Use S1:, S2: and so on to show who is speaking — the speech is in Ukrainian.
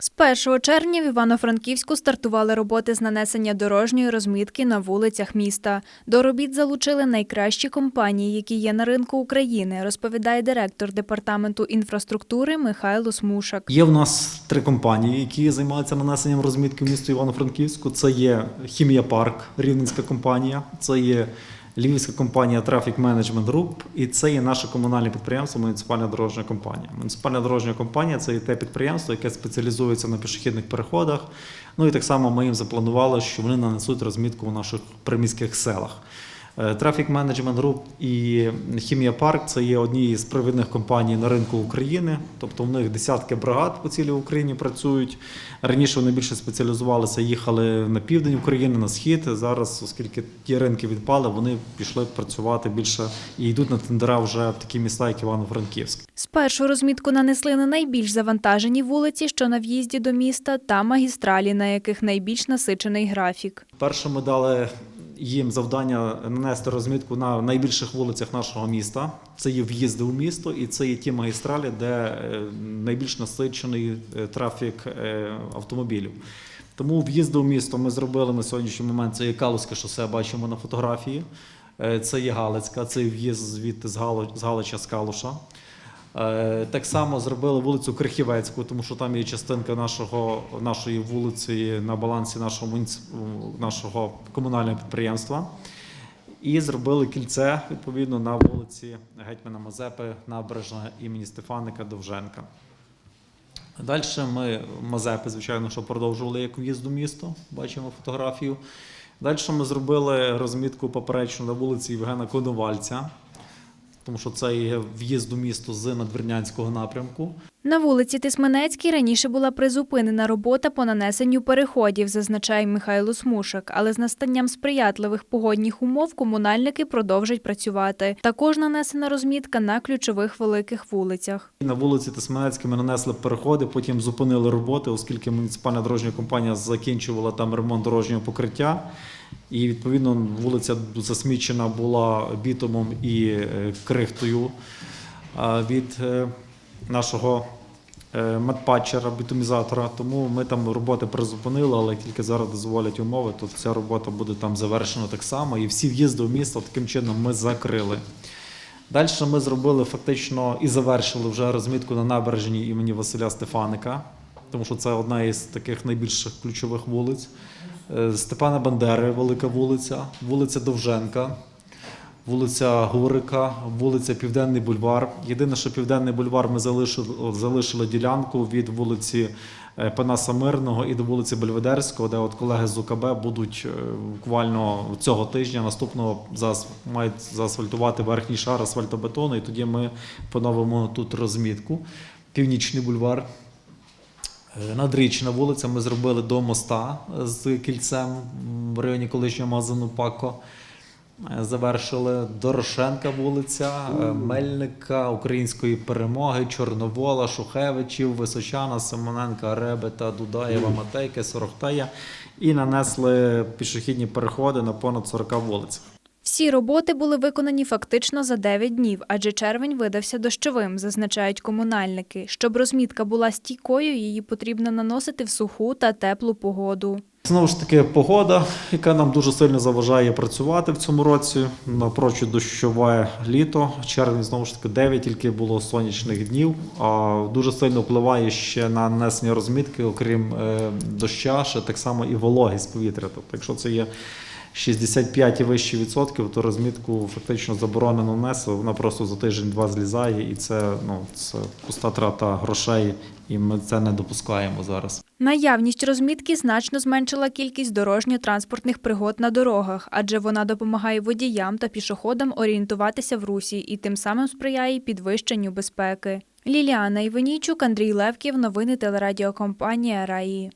S1: З 1 червня в Івано-Франківську стартували роботи з нанесення дорожньої розмітки на вулицях міста. До робіт залучили найкращі компанії, які є на ринку України, розповідає директор департаменту інфраструктури Михайло Смушак.
S2: Є в нас три компанії, які займаються нанесенням розмітки в місто Івано-Франківську. Це є Хімія Парк, рівненська компанія, це є львівська компанія Traffic Management Group і це є наше комунальне підприємство Муніципальна дорожня компанія. Муніципальна дорожня компанія це є те підприємство, яке спеціалізується на пішохідних переходах. Ну і так само ми їм запланували, що вони нанесуть розмітку у наших приміських селах. Е, Traffic Management Group і Хімія Парк це є одні з провідних компаній на ринку України. Тобто в них десятки бригад по цілій Україні працюють. Раніше вони більше спеціалізувалися, їхали на південь України, на схід. Зараз, оскільки ті ринки відпали, вони пішли працювати більше і йдуть на тендера вже в такі міста, як Івано-Франківськ.
S1: Спершу розмітку нанесли на найбільш завантажені вулиці, що на в'їзді до міста, та магістралі, на яких найбільш насичений графік.
S2: Перше ми дали їм завдання нанести розмітку на найбільших вулицях нашого міста. Це є в'їзди у місто, і це є ті магістралі, де е, найбільш насичений е, трафік е, автомобілів. Тому в'їзди у місто ми зробили на сьогоднішній момент. Це є Калузьке шосе, бачимо на фотографії. Це є Галицька, це в'їзд звідти з Галича, з Калуша. Е, Так само зробили вулицю Крихівецьку, тому що там є частинка нашого, нашої вулиці на балансі нашого, нашого комунального підприємства. І зробили кільце відповідно на вулиці Гетьмана Мазепи, набережна імені Стефаника Довженка. Далі ми Мазепи, звичайно, що продовжували як в'їзд у місто, бачимо фотографію. Далі ми зробили розмітку поперечну на вулиці Євгена Коновальця, тому що це є в'їзд у місто з надвірнянського напрямку.
S1: На вулиці Тисменецькій раніше була призупинена робота по нанесенню переходів, зазначає Михайло Смушак. Але з настанням сприятливих погодних умов комунальники продовжать працювати. Також нанесена розмітка на ключових великих вулицях.
S2: На вулиці Тисменецькій ми нанесли переходи, потім зупинили роботи, оскільки муніципальна дорожня компанія закінчувала там ремонт дорожнього покриття. І відповідно вулиця засмічена була бітумом і е, крихтою від е, нашого е, медпатчера, бітумізатора. Тому ми там роботи призупинили, але тільки зараз дозволять умови, то ця робота буде там завершена так само. І всі в'їзди в місто таким чином ми закрили. Далі ми зробили фактично і завершили вже розмітку на набережній імені Василя Стефаника, тому що це одна із таких найбільших ключових вулиць. Е, Степана Бандери, велика вулиця, вулиця Довженка, вулиця Гурика, вулиця Південний бульвар. Єдине, що Південний бульвар ми залишили, залишили ділянку від вулиці е, Панаса Мирного і до вулиці Бельведерського, де от колеги з УКБ будуть е, буквально цього тижня наступного мають заасфальтувати верхній шар асфальтобетону, і тоді ми поновимо тут розмітку. Північний бульвар. Е, Надрічна вулиця ми зробили до моста з кільцем в районі колишнього магазину Пако. Завершили Дорошенка вулиця, е, Мельника, Української перемоги, Чорновола, Шухевичів, Височана, Симоненка, Ребета, Дудаєва, Матейки, Сорохтея і нанесли пішохідні переходи на понад 40 вулицях.
S1: Всі роботи були виконані фактично за 9 днів, адже червень видався дощовим, зазначають комунальники. Щоб розмітка була стійкою, її потрібно наносити в суху та теплу погоду.
S2: Знову ж таки, погода, яка нам дуже сильно заважає працювати в цьому році. Напрочуд дощове літо. Червень знову ж таки 9 тільки було сонячних днів. А дуже сильно впливає ще на нанесення розмітки, окрім е, доща, ще так само і вологість повітря. Тобто, якщо це є 65 і вище відсотків, то розмітку фактично заборонено внесли. Вона просто за тиждень-два злізає, і це ну це пуста трата грошей, і ми це не допускаємо зараз.
S1: Наявність розмітки значно зменшила кількість дорожньо-транспортних пригод на дорогах, адже вона допомагає водіям та пішоходам орієнтуватися в русі і тим самим сприяє підвищенню безпеки. Ліліана Іванійчук, Андрій Левків. Новини телерадіокомпанія Раї.